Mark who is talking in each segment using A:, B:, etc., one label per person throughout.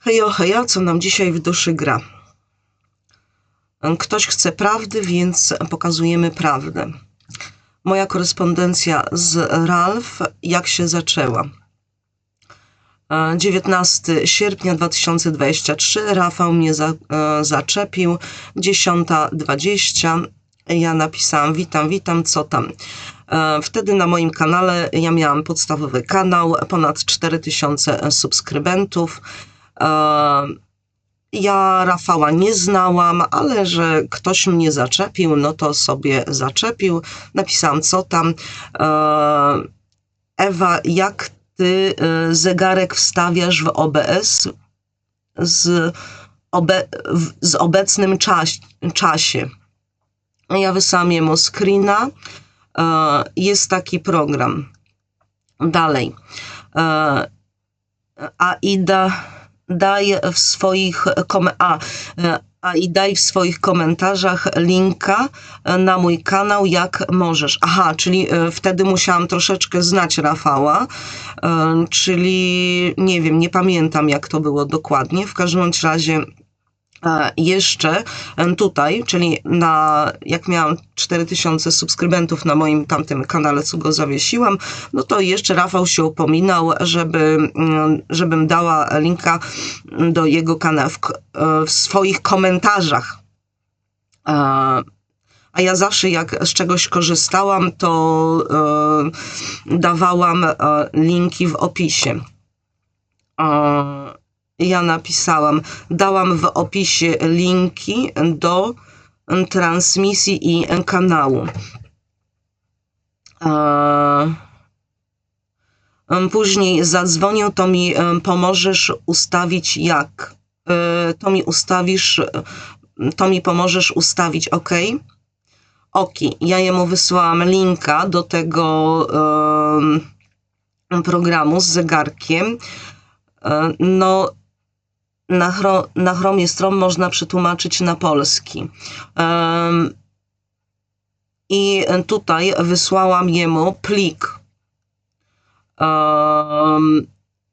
A: Hejo, heja, co nam dzisiaj w duszy gra? Ktoś chce prawdy, więc pokazujemy prawdę. Moja korespondencja z Ralf, jak się zaczęła? 19 sierpnia 2023 Rafał mnie za, e, zaczepił. 10.20 ja napisałam witam, witam, co tam. E, Wtedy na moim kanale ja miałam podstawowy kanał, ponad 4000 subskrybentów. Ja Rafała nie znałam, ale że ktoś mnie zaczepił, no to sobie zaczepił. Napisałam co tam. Ewa, jak ty e, zegarek wstawiasz w OBS z, obe, z obecnym czas, czasie? Ja wysłałam jemu screena. Jest taki program. Dalej. Aida daj w swoich a, a i daj w swoich komentarzach linka na mój kanał, jak możesz. Aha, czyli e, wtedy musiałam troszeczkę znać Rafała, e, czyli nie wiem, nie pamiętam jak to było dokładnie. W każdym razie jeszcze tutaj, czyli na, jak miałam 4000 subskrybentów na moim tamtym kanale, co go zawiesiłam, no to jeszcze Rafał się upominał, żeby, mm, żebym dała linka do jego kanału w, e, w swoich komentarzach. E, A ja zawsze jak z czegoś korzystałam, to e, dawałam linki w opisie. Ja napisałam, dałam w opisie linki do transmisji i kanału. E, Później zadzwonił, to mi pomożesz ustawić jak. E, To mi ustawisz, e, to mi pomożesz ustawić, ok? Oki. Ja jemu wysłałam linka do tego programu z zegarkiem. E, No, na, chro, na Chromie stron można przetłumaczyć na polski. I tutaj wysłałam jemu plik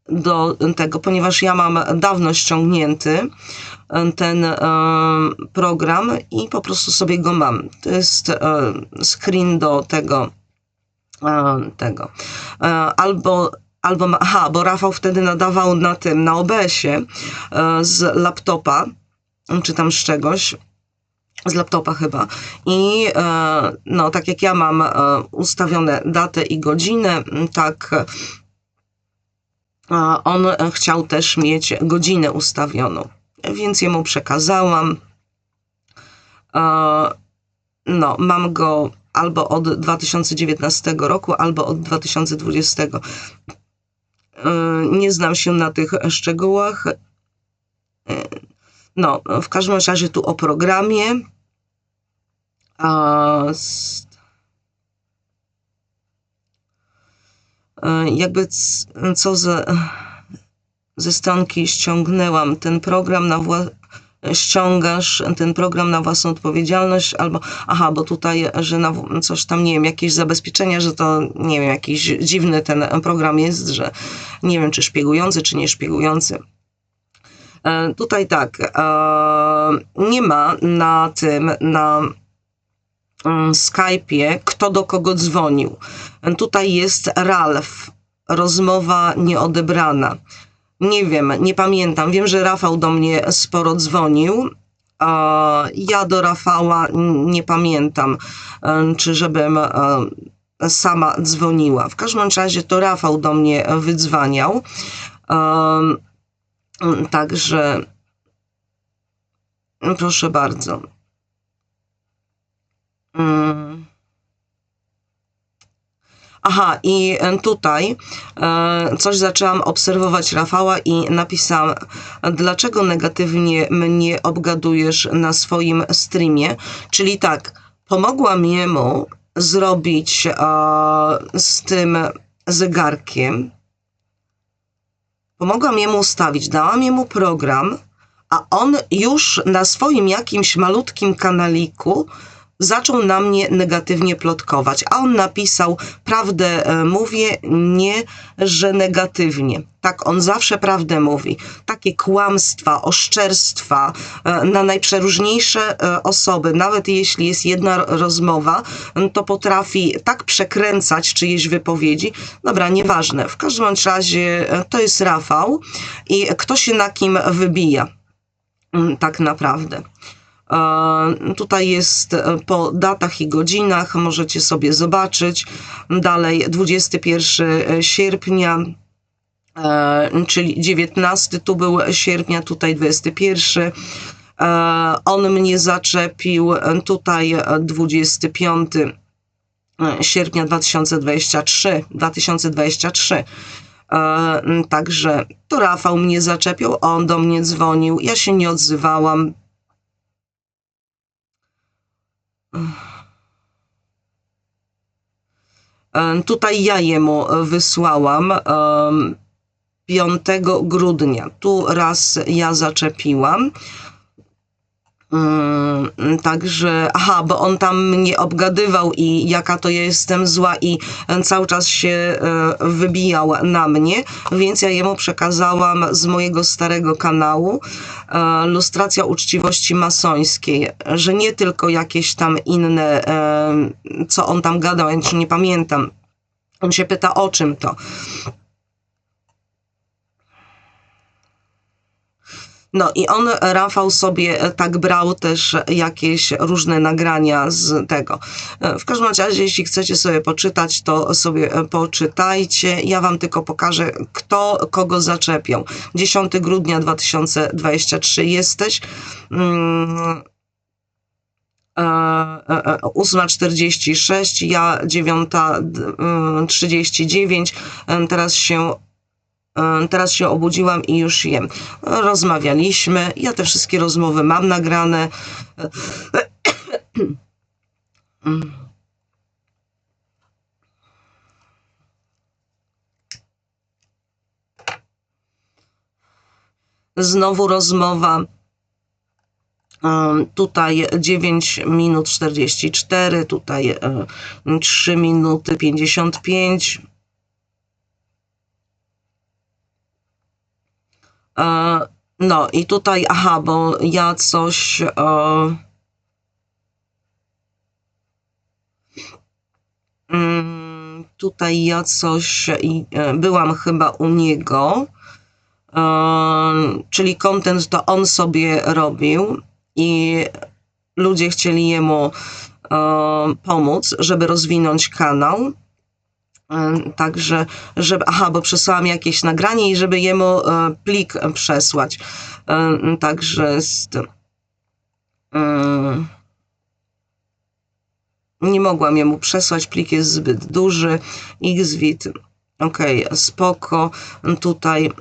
A: do tego, ponieważ ja mam dawno ściągnięty ten program i po prostu sobie go mam. To jest screen do tego, tego. E, Albo albo aha, bo Rafał wtedy nadawał na tym, na OBS-ie e, z laptopa, czy tam z czegoś, z laptopa chyba. I e, no, tak jak ja mam e, ustawione datę i godzinę, tak on chciał też mieć godzinę ustawioną. Więc jemu przekazałam. No, mam go albo od 2019 roku, albo od 2020. E, Nie znam się na tych szczegółach. E, No, w każdym razie tu o programie. E, jakby co ze, ze ściągnęłam ten program na wła- ściągasz ten program na własną odpowiedzialność albo aha, bo tutaj, że na coś tam, nie wiem, jakieś zabezpieczenia, że to, nie wiem, jakiś dziwny ten program jest, że nie wiem, czy szpiegujący, czy nie szpiegujący. E, Tutaj tak, e, nie ma na tym, na mm, Skype'ie, kto do kogo dzwonił. E, Tutaj jest Ralf, rozmowa nieodebrana. Nie wiem, nie pamiętam. Wiem, że Rafał do mnie sporo dzwonił. Ja do Rafała nie pamiętam, e, czy żebym e, sama dzwoniła. W każdym razie to Rafał do mnie wydzwaniał. Em, Także proszę bardzo. Mm. Aha, i e, tutaj e, coś zaczęłam obserwować Rafała i napisałam, dlaczego negatywnie mnie obgadujesz na swoim streamie? Czyli tak, pomogłam jemu zrobić e, z tym zegarkiem, pomogłam jemu ustawić, dałam jemu program, a on już na swoim jakimś malutkim kanaliku zaczął na mnie negatywnie plotkować, a on napisał: Prawdę e, mówię, nie, że negatywnie. Tak, on zawsze prawdę mówi. Takie kłamstwa, oszczerstwa e, na najprzeróżniejsze e, osoby, nawet jeśli jest jedna ro- rozmowa, to potrafi tak przekręcać czyjeś wypowiedzi. Dobra, nieważne. W każdym razie to jest Rafał i kto się na kim wybija mm, tak naprawdę. E, Tutaj jest e, po datach i godzinach, możecie sobie zobaczyć. Dalej 21 sierpnia, e, czyli 19 tu był sierpnia, tutaj 21. E, On mnie zaczepił, tutaj e, 25 sierpnia 2023. 2023. E, Także to Rafał mnie zaczepił, on do mnie dzwonił, ja się nie odzywałam. E, Tutaj ja jemu wysłałam em, 5 grudnia. Tu raz ja zaczepiłam. Mm, Także, aha, bo on tam mnie obgadywał i jaka to ja jestem zła i e, cały czas się e, wybijał na mnie, więc ja jemu przekazałam z mojego starego kanału e, lustracja uczciwości masońskiej, że nie tylko jakieś tam inne, co on tam gadał, ja nie pamiętam. On się pyta o czym to. No i on, Rafał, sobie e, tak brał też jakieś różne nagrania z tego. E, W każdym razie, jeśli chcecie sobie poczytać, to sobie e, poczytajcie. Ja wam tylko pokażę, kto kogo zaczepiał. 10 grudnia 2023 jesteś. Mm, e, e, e, 8.46, ja 9.39. E, Teraz się Teraz się obudziłam i już jem. Rozmawialiśmy. Ja te wszystkie rozmowy mam nagrane. Znowu rozmowa. E, Tutaj 9 minut 44, tutaj e, 3 minuty 55. No i tutaj, aha, bo ja coś. E, mm, tutaj ja coś. e, Byłam chyba u niego. E, Czyli content to on sobie robił i ludzie chcieli jemu e, pomóc, żeby rozwinąć kanał. Także, żeby, aha, bo przesłałam jakieś nagranie i żeby jemu e, plik przesłać. Także z tym. Nie mogłam jemu przesłać, plik jest zbyt duży. Xvit, ok, spoko. Tutaj.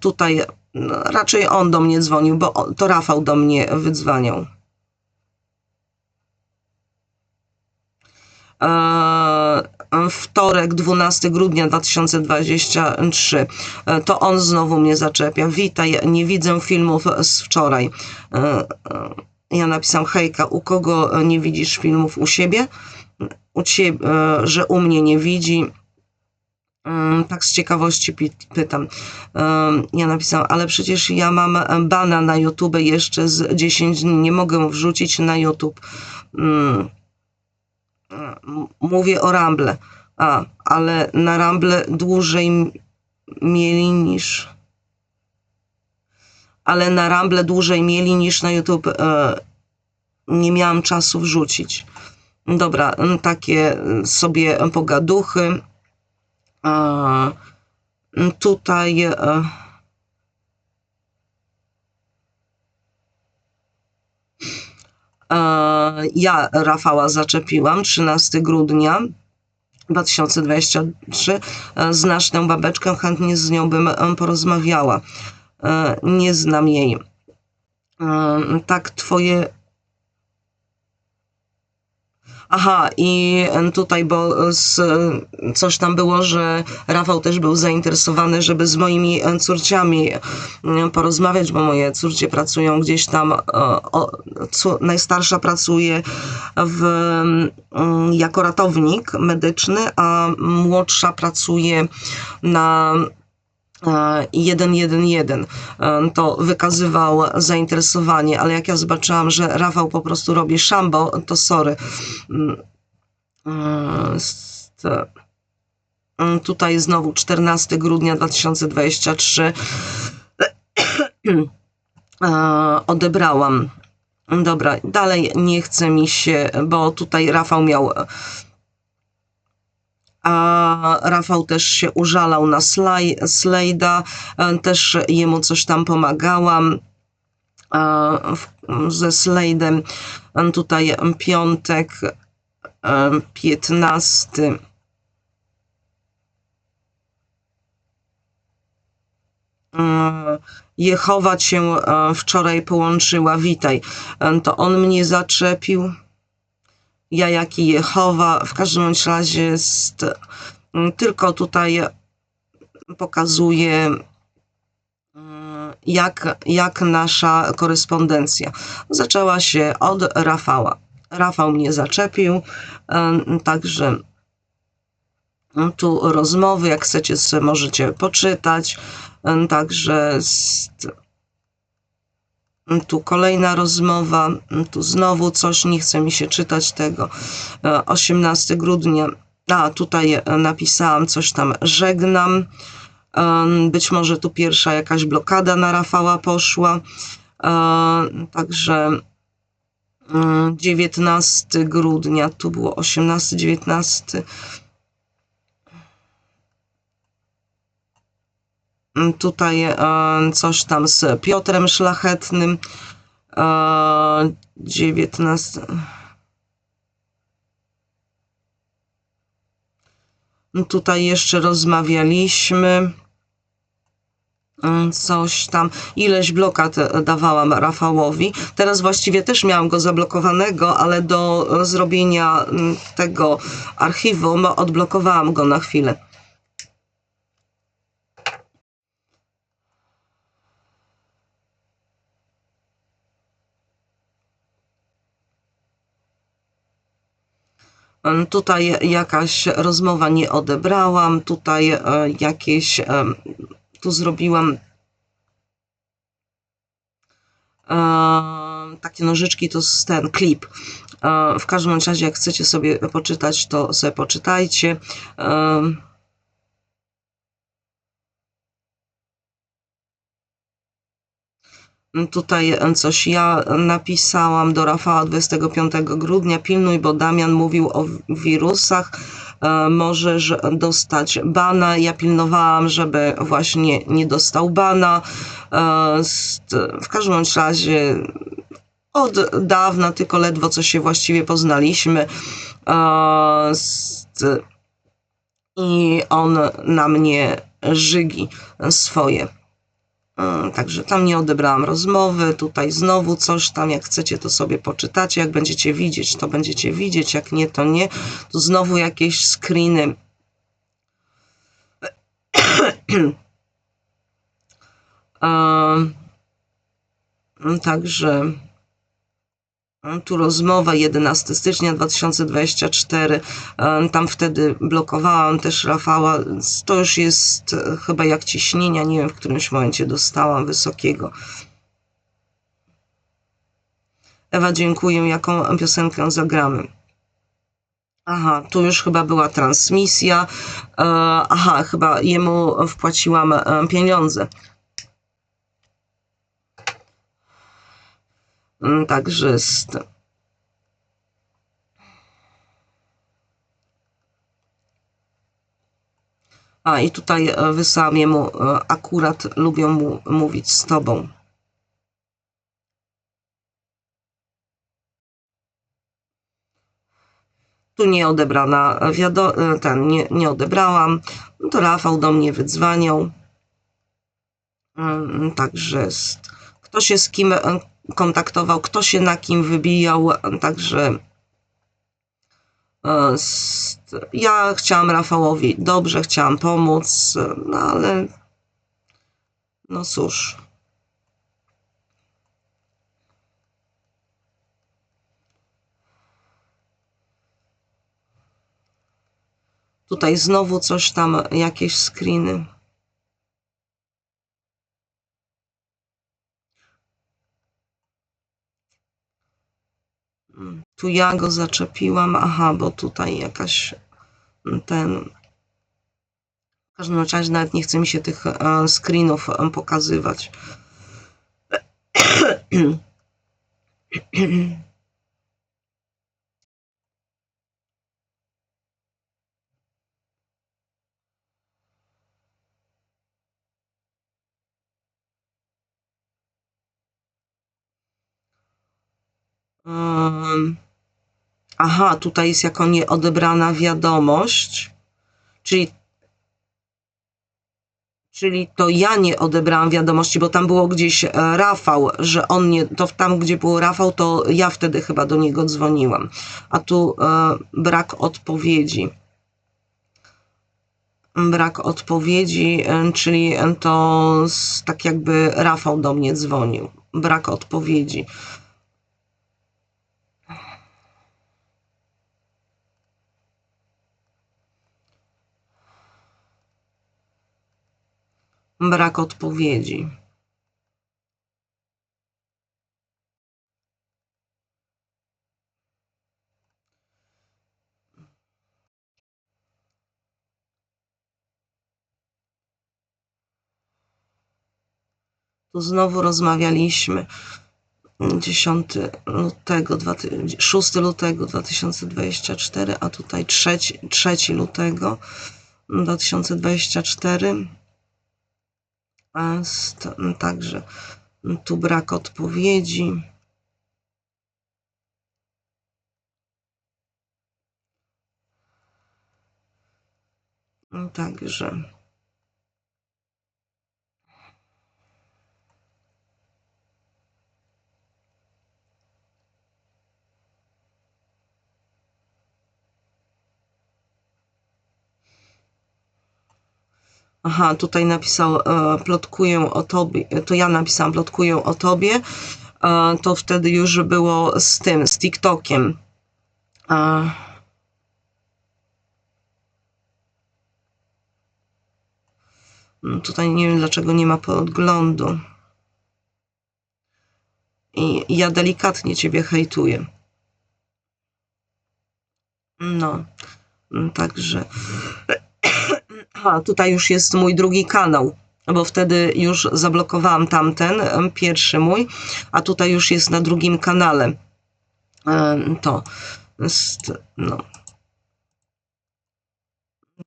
A: Tutaj no, raczej on do mnie dzwonił, bo to Rafał do mnie wydzwaniał. E, Wtorek, 12 grudnia 2023. E, To on znowu mnie zaczepia. Witaj, nie widzę filmów z wczoraj. E, Ja napisałam, hejka, u kogo nie widzisz filmów? U siebie? U ciebie, że u mnie nie widzi. Tak z ciekawości pytam. Ja napisałam, ale przecież ja mam bana na YouTube jeszcze z 10 dni, nie mogę wrzucić na YouTube. Mm. Mówię o Rumble. A, ale na Rumble dłużej mieli niż. Ale na Rumble dłużej mieli niż na YouTube. E, nie miałam czasu wrzucić. Dobra, takie m, sobie pogaduchy. E, Tutaj e, e, ja Rafała zaczepiłam 13 grudnia 2023. E, Znasz tę babeczkę, chętnie z nią bym porozmawiała. Nie znam jej. Tak, twoje. Aha, i tutaj, bo z, coś tam było, że Rafał też był zainteresowany, żeby z moimi córciami porozmawiać, bo moje córcie pracują gdzieś tam, e, o, najstarsza pracuje w, jako ratownik medyczny, a młodsza pracuje na 111. E, To wykazywał zainteresowanie, ale jak ja zobaczyłam, że Rafał po prostu robi szambo, to sorry. Mm, e, Tutaj znowu 14 grudnia 2023 e, odebrałam. Dobra, dalej nie chce mi się, bo tutaj Rafał miał. A Rafał też się użalał na slaj, Slejda, e, też jemu coś tam pomagałam e, ze Slejdem. E, Tutaj piątek, e, 15. Mm, Jehowa cię wczoraj połączyła, witaj. To on mnie zaczepił. Ja jaki Jehowa, w każdym razie jest, mm, tylko tutaj pokazuje mm, jak, jak nasza korespondencja zaczęła się od Rafała. Rafał mnie zaczepił, także mm, tu rozmowy, jak chcecie możecie poczytać. Także tu kolejna rozmowa, mm, tu znowu coś, nie chce mi się czytać tego. E, 18 grudnia, a tutaj e, napisałam coś tam, żegnam. Być może tu pierwsza jakaś blokada na Rafała poszła. E, Także mm, 19 grudnia, tu było 18, 19. Tutaj e, coś tam z Piotrem Szlachetnym. E, 19. Tutaj jeszcze rozmawialiśmy. Mm, Coś tam, ileś blokad e, dawałam Rafałowi. Teraz właściwie też miałam go zablokowanego, ale do zrobienia mm, tego archiwum odblokowałam go na chwilę. Tutaj jakaś rozmowa nie odebrałam, tutaj e, jakieś, tu zrobiłam takie nożyczki, to jest ten klip. E, W każdym razie, jak chcecie sobie poczytać, to sobie poczytajcie. Tutaj coś ja napisałam do Rafała 25 grudnia. Pilnuj, bo Damian mówił o wirusach. E, Możesz dostać bana. Ja pilnowałam, żeby właśnie nie dostał bana. E, W każdym razie od dawna, tylko ledwo co się właściwie poznaliśmy. E, I on na mnie żygi swoje. Mm, Także tam nie odebrałam rozmowy, tutaj znowu coś tam, jak chcecie to sobie poczytacie, jak będziecie widzieć, to będziecie widzieć, jak nie, to nie. Tu znowu jakieś screeny. Em, Także mm, tu rozmowa 11 stycznia 2024. Em, Tam wtedy blokowałam też Rafała. To już jest e, chyba jak ciśnienia, nie wiem w którymś momencie dostałam wysokiego. Ewa, dziękuję. Jaką piosenkę zagramy? Aha, tu już chyba była transmisja. E, aha, chyba jemu wpłaciłam e, pieniądze. Mm, Także jest. A i tutaj e, wysłałam jemu, e, akurat lubią mu mówić z tobą. Tu nie odebrana, e, ten, nie, nie odebrałam. No to Rafał do mnie wydzwaniał. Mm, Także jest. Kto się z kim kontaktował, kto się na kim wybijał, także E, Ja chciałam Rafałowi dobrze, chciałam pomóc, no ale no cóż. Tutaj znowu coś tam, jakieś screeny. Tu ja go zaczepiłam, aha, bo tutaj jakaś mm, ten. W każdym razie nawet nie chce mi się tych e, screenów e, pokazywać. Em, Aha, tutaj jest jako nieodebrana wiadomość, czyli, czyli to ja nie odebrałam wiadomości, bo tam było gdzieś e, Rafał, że on nie, to tam gdzie był Rafał, to ja wtedy chyba do niego dzwoniłam, a tu e, brak odpowiedzi. Brak odpowiedzi, e, czyli to z, tak jakby Rafał do mnie dzwonił. Brak odpowiedzi. Brak odpowiedzi. Tu znowu rozmawialiśmy. 10 lutego, 2000 6 lutego 2024, a tutaj 3, 3 lutego 2024. St- Także tu brak odpowiedzi. Także. Aha, tutaj napisał, e, plotkuję o tobie, to ja napisałam, plotkuję o tobie, e, to wtedy już było z tym, z TikTokiem. E, mm, tutaj nie wiem, dlaczego nie ma podglądu. I ja delikatnie ciebie hejtuję. No, także. Aha, tutaj już jest mój drugi kanał, bo wtedy już zablokowałam tamten, pierwszy mój, a tutaj już jest na drugim kanale. To no.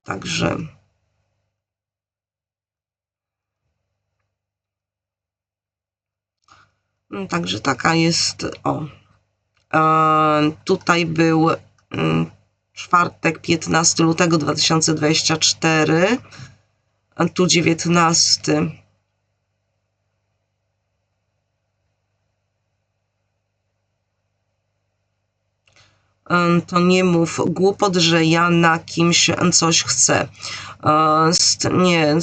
A: Także. Mm, Także taka jest, o. E, Tutaj był mm, czwartek 15 lutego 2024, a tu 19. Em, To nie mów głupot, że ja na kimś coś chcę. E, Nie,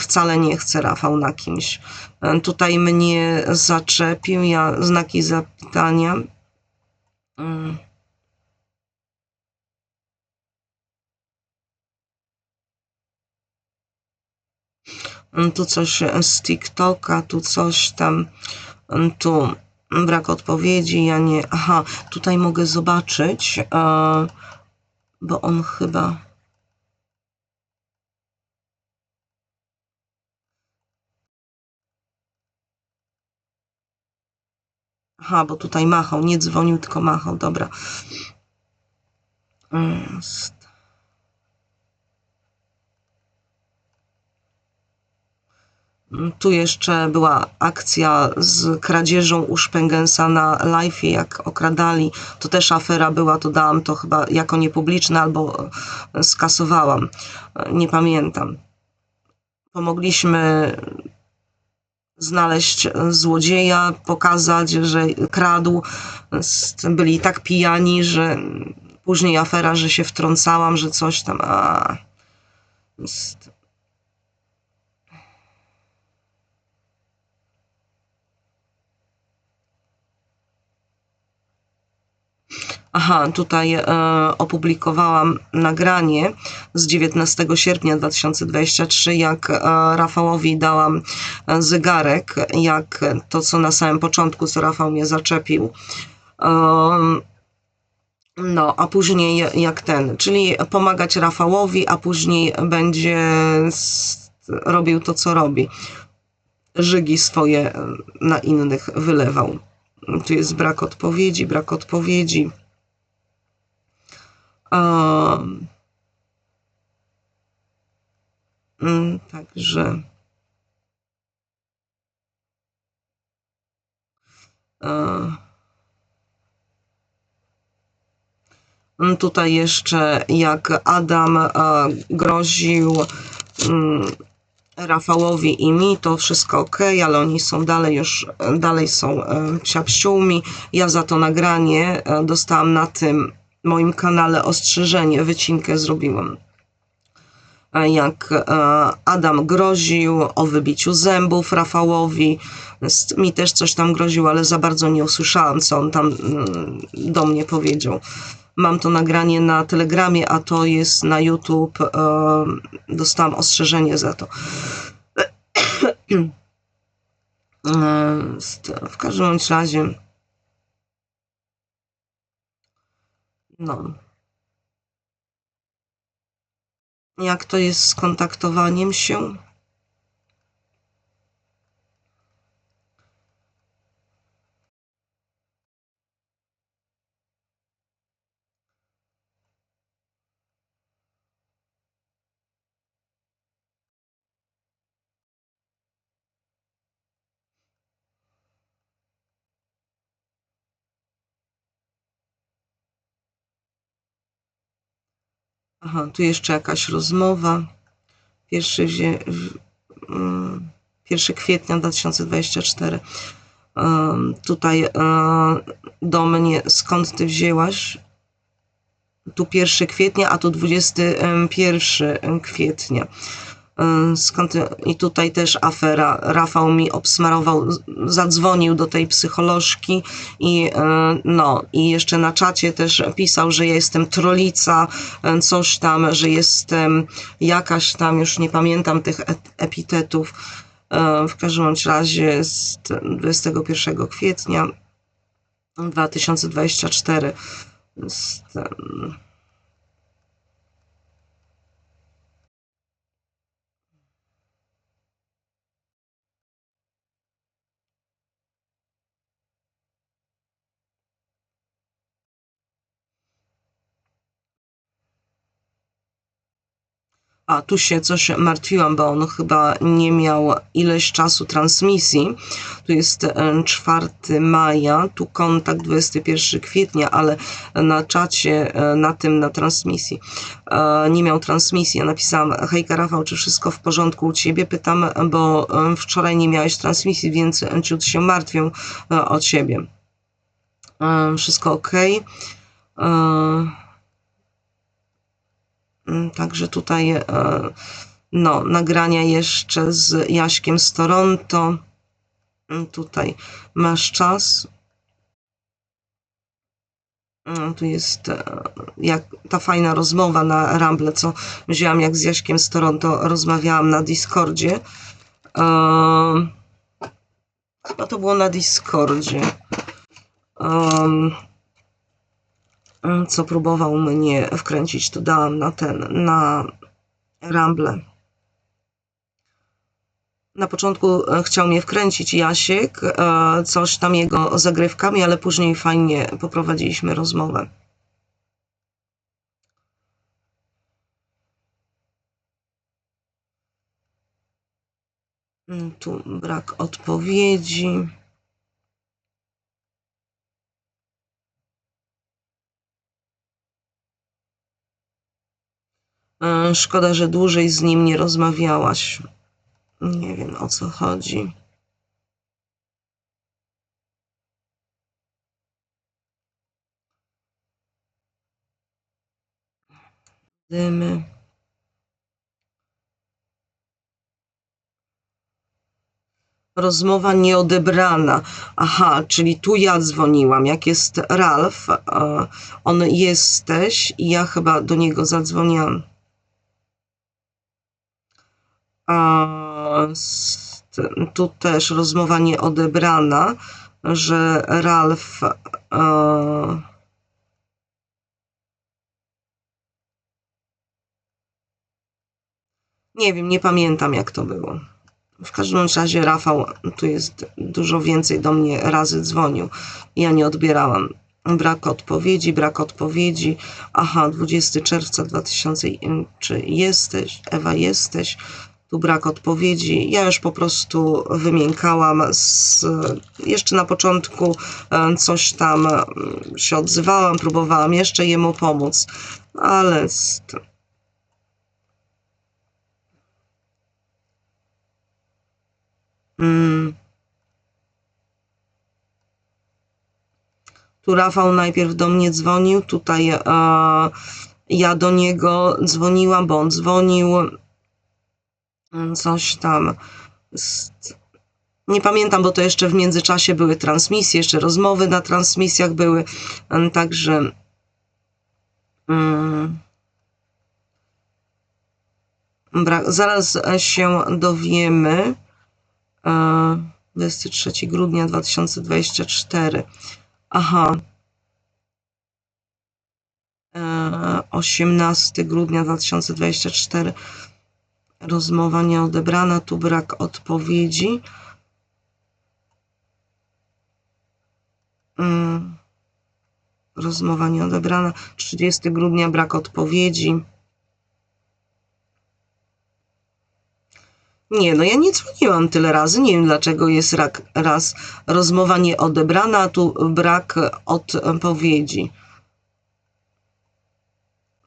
A: wcale nie chcę, Rafał, na kimś. E, Tutaj mnie zaczepił, ja znaki zapytania. Tu coś z TikToka, tu coś tam, mm, tu brak odpowiedzi, ja nie. Aha, tutaj mogę zobaczyć, e, bo on chyba. Aha, bo tutaj machał, nie dzwonił, tylko machał, dobra. Mm, Tu jeszcze była akcja z kradzieżą u Szpengensa na live, jak okradali. To też afera była, to dałam to chyba jako niepubliczne albo e, skasowałam. E, Nie pamiętam. Pomogliśmy znaleźć złodzieja, pokazać, że kradł. Byli tak pijani, że Później afera, że się wtrącałam, że coś tam. A. Aha, tutaj e, opublikowałam nagranie z 19 sierpnia 2023, jak e, Rafałowi dałam e, zegarek, jak to, co na samym początku, co Rafał mnie zaczepił. E, no, a później jak ten, czyli pomagać Rafałowi, a później będzie robił to, co robi. Żygi swoje na innych wylewał. Tu jest brak odpowiedzi, brak odpowiedzi. Um, także. Mm, Tutaj jeszcze jak Adam e, groził mm, Rafałowi i mi, to wszystko ok, ale oni są dalej już, dalej są psiapsiółmi. Ja za to nagranie dostałam na tym moim kanale ostrzeżenie, wycinkę zrobiłam. E, Jak e, Adam groził o wybiciu zębów Rafałowi, mi też coś tam groził, ale za bardzo nie usłyszałam, co on tam mm, do mnie powiedział. Mam to nagranie na Telegramie, a to jest na YouTube. E, dostałam ostrzeżenie za to. W każdym razie. No. Jak to jest z kontaktowaniem się? Aha, tu jeszcze jakaś rozmowa. 1, wzie- w- mm, 1 kwietnia 2024. Em, Tutaj e, do mnie, skąd ty wzięłaś? Tu 1 kwietnia, a tu 21 kwietnia. E, Skąd I tutaj też afera. Rafał mi obsmarował, zadzwonił do tej psycholożki i e, no, i jeszcze na czacie też pisał, że ja jestem trolica, e, coś tam, że jestem jakaś tam, już nie pamiętam tych et- epitetów. W każdym razie z 21 kwietnia 2024. Z, A tu się coś martwiłam, bo on chyba nie miał ileś czasu transmisji. Tu jest e, 4 maja, tu kontakt 21 kwietnia, ale na czacie, e, na tym, na transmisji e, nie miał transmisji. Ja napisałam, hejka Rafał, czy wszystko w porządku u Ciebie? Pytam, bo e, wczoraj nie miałeś transmisji, więc ciut się martwią e, o Ciebie. E, Wszystko ok. Mm, Także tutaj e, no, nagrania jeszcze z Jaśkiem z Toronto. Mm, Tutaj masz czas. Mm, Tu jest e, jak ta fajna rozmowa na Ramble, co wzięłam jak z Jaśkiem z Toronto, rozmawiałam na Discordzie. E, Chyba to było na Discordzie. Co próbował mnie wkręcić, to dałam na ten, na Ramble. Na początku e, chciał mnie wkręcić Jasiek, e, coś tam jego zagrywkami, ale później fajnie poprowadziliśmy rozmowę. Mm, Tu brak odpowiedzi. Szkoda, że dłużej z nim nie rozmawiałaś. Nie wiem o co chodzi. Dymy. Rozmowa nieodebrana. Aha, czyli tu ja dzwoniłam. Jak jest Ralf, e, on jesteś i ja chyba do niego zadzwoniłam. A, tu też rozmowa nieodebrana, że Ralf. E, nie wiem, nie pamiętam jak to było. W każdym razie Rafał tu jest dużo więcej do mnie razy dzwonił. Ja nie odbierałam. Brak odpowiedzi, brak odpowiedzi. Aha, 20 czerwca 2000. Czy jesteś? Ewa, jesteś? Tu brak odpowiedzi. Ja już po prostu wymiękałam. Z, jeszcze na początku e, coś tam mm, się odzywałam, próbowałam jeszcze jemu pomóc, ale z, Mm. Tu Rafał najpierw do mnie dzwonił, tutaj e, ja do niego dzwoniłam, bo on dzwonił. Mm, Coś tam. Nie pamiętam, bo to jeszcze w międzyczasie były transmisje, jeszcze rozmowy na transmisjach były, mm, także. Mm, bra- zaraz się dowiemy. E, 23 grudnia 2024. Aha. E, 18 grudnia 2024. Rozmowa nieodebrana, tu brak odpowiedzi. Mm. Rozmowa nieodebrana. 30 grudnia brak odpowiedzi. Nie, no ja nie dzwoniłam tyle razy. Nie wiem dlaczego jest raz rozmowa nieodebrana, a tu brak odpowiedzi.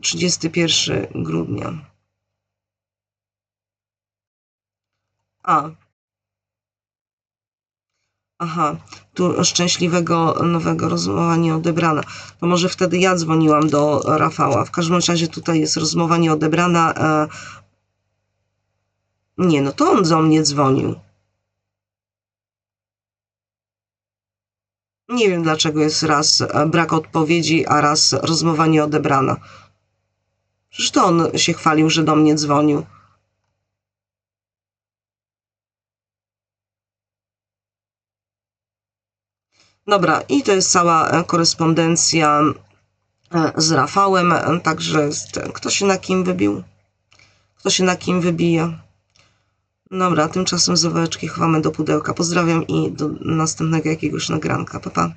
A: 31 grudnia. A. Aha, tu szczęśliwego nowego rozmowa nieodebrana. To może wtedy ja dzwoniłam do Rafała. W każdym razie tutaj jest rozmowa nieodebrana. E, nie, no to on do mnie dzwonił. Nie wiem dlaczego jest raz e, brak odpowiedzi, a raz rozmowa nieodebrana. Przecież to on się chwalił, że do mnie dzwonił. Dobra, i to jest cała e, korespondencja e, z Rafałem. e, Także kto się na kim wybił? Kto się na kim wybija? Dobra, tymczasem zawałeczki chowamy do pudełka. Pozdrawiam i do następnego jakiegoś nagranka. Pa, pa.